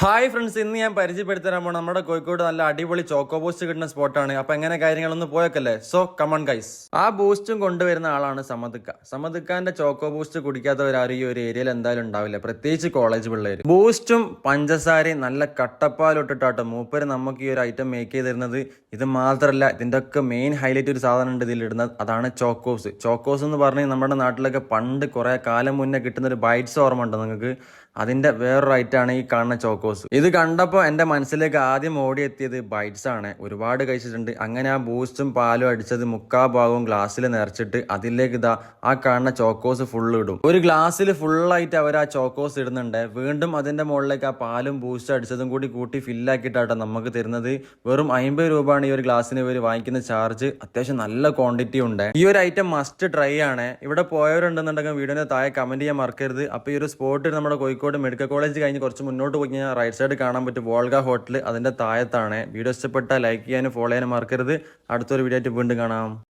Hi friends ഇന്ന് ഞാൻ പരിചയപ്പെടുത്താൻ പോണ നമ്മുടെ കോഴിക്കോട് നല്ല അടിപൊളി ചോക്കോ ബൂസ്റ്റ് കിട്ടുന്ന സ്പോട്ടാണ് അപ്പൊ എങ്ങനെ കാര്യങ്ങളൊന്ന് പോയൊക്കല്ലേ? സോ കമൺ ഗൈസ് ആ ബൂസ്റ്റും കൊണ്ടുവരുന്ന ആളാണ് സമതുക്ക. സമതുക്കാന്റെ ചോക്കോ ബൂസ്റ്റ് കുടിക്കാത്തവരാരും ഈ ഒരു ഏരിയയിൽ എന്തായാലും ഉണ്ടാവില്ല. പ്രത്യേകിച്ച് കോളേജ് പിള്ളേർ ബൂസ്റ്റും പഞ്ചസാരയും നല്ല കട്ടപ്പാലിട്ടിട്ടാട്ടോ മൂപ്പര് നമുക്ക് ഈ ഒരു ഐറ്റം മേക്ക് ചെയ്ത് തരുന്നത്. ഇത് മാത്രമല്ല ഇതിന്റെ ഒക്കെ മെയിൻ ഹൈലൈറ്റ് ഒരു സാധനം ഉണ്ട് ഇതിലിടുന്നത് അതാണ് ചോക്കോസ് ചോക്കോസ് എന്ന് പറഞ്ഞാൽ നമ്മുടെ നാട്ടിലൊക്കെ പണ്ട് കുറെ കാലം മുന്നേ കിട്ടുന്ന ഒരു ബൈറ്റ്സ് ഓർമ്മ ഉണ്ടോ നിങ്ങൾക്ക്? അതിന്റെ വേറൊരു ഐറ്റാണ് ഈ കാണുന്ന ചോക്കോസ്. ഇത് കണ്ടപ്പോൾ എന്റെ മനസ്സിലേക്ക് ആദ്യം ഓടിയെത്തിയത് ബൈറ്റ്സ് ആണ്. ഒരുപാട് കഴിച്ചിട്ടുണ്ട്. അങ്ങനെ ആ ബൂസ്റ്റും പാലും അടിച്ചത് മുക്കാ ഭാഗവും ഗ്ലാസ്സിൽ നിറച്ചിട്ട് അതിലേക്ക് ഇതാ ആ കാണുന്ന ചോക്കോസ് ഫുൾ ഇടും. ഒരു ഗ്ലാസ്സിൽ ഫുള്ളായിട്ട് അവർ ആ ചോക്കോസ് ഇടുന്നുണ്ട്. വീണ്ടും അതിന്റെ മുകളിലേക്ക് ആ പാലും ബൂസ്റ്റ് അടിച്ചതും കൂടി കൂട്ടി ഫില്ലാക്കിയിട്ടാട്ടോ നമുക്ക് തരുന്നത്. വെറും അമ്പത് രൂപയാണ് ഈ ഒരു ഗ്ലാസ്സിന് ഇവർ വാങ്ങിക്കുന്ന ചാർജ് അത്യാവശ്യം നല്ല ക്വാണ്ടിറ്റി ഉണ്ട്. ഈ ഒരു ഐറ്റം മസ്റ്റ് ട്രൈ ആണ്. ഇവിടെ പോയവരുണ്ടെന്നുണ്ടെങ്കിൽ വീഡിയോന്റെ താഴെ കമന്റ് ചെയ്യാൻ മറക്കരുത്. അപ്പോൾ ഈ ഒരു സ്പോട്ട് നമ്മുടെ കോഴിക്കോട് മെഡിക്കൽ കോളേജ് കഴിഞ്ഞ് കുറച്ച് മുന്നോട്ട് പോയി കഴിഞ്ഞാൽ റൈറ്റ് സൈഡ് കാണാൻ പറ്റും. വോൾഗ ഹോട്ടൽ അതിന്റെ താഴത്താണ്. വീഡിയോ ഇഷ്ടപ്പെട്ടാൽ ലൈക്ക് ചെയ്യാനും ഫോളോ ചെയ്യാനും മറക്കരുത്. അടുത്തൊരു വീഡിയോ ആയിട്ട് വീണ്ടും കാണാം.